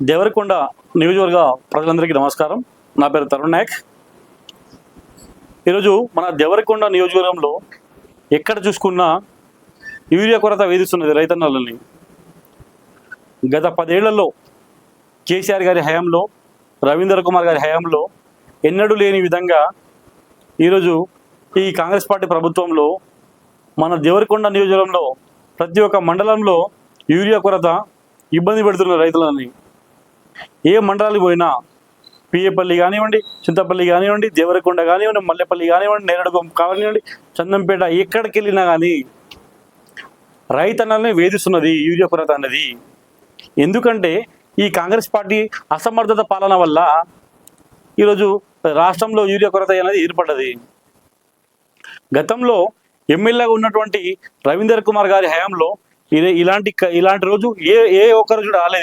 దేవరకొండ నియోజకవర్గ ప్రజలందరికీ నమస్కారం. నా పేరు తరుణ్ నాయక్. ఈరోజు మన దేవరకొండ నియోజకవర్గంలో ఎక్కడ చూసుకున్నా యూరియా కొరత వేధిస్తున్నది రైతన్నలని. గత పదేళ్ళలో కేసీఆర్ గారి హయాంలో రవీంద్ర కుమార్ గారి హయాంలో ఎన్నడూ లేని విధంగా ఈరోజు ఈ కాంగ్రెస్ పార్టీ ప్రభుత్వంలో మన దేవరకొండ నియోజకవర్గంలో ప్రతి ఒక్క మండలంలో యూరియా కొరత ఇబ్బంది పెడుతున్న రైతులని ఏ మండలానికి పోయినా పిఏపల్లి కానివ్వండి చింతపల్లి కానివ్వండి దేవరకొండ కానివ్వండి మల్లెపల్లి కానివ్వండి నేరడుగొం కానివ్వండి చందంపేట ఎక్కడికి వెళ్ళినా కానీ రైతన్నల్ని వేధిస్తున్నది యూరియా కొరత అనేది ఎందుకంటే ఈ కాంగ్రెస్ పార్టీ అసమర్థత పాలన వల్ల ఈరోజు రాష్ట్రంలో యూరియా కొరత అనేది ఏర్పడ్డది. గతంలో ఎమ్మెల్యేగా ఉన్నటువంటి రవీందర్ కుమార్ గారి హయాంలో ఇదే ఇలాంటి ఇలాంటి రోజు ఏ ఏ ఒక్క రోజు రాలేదు.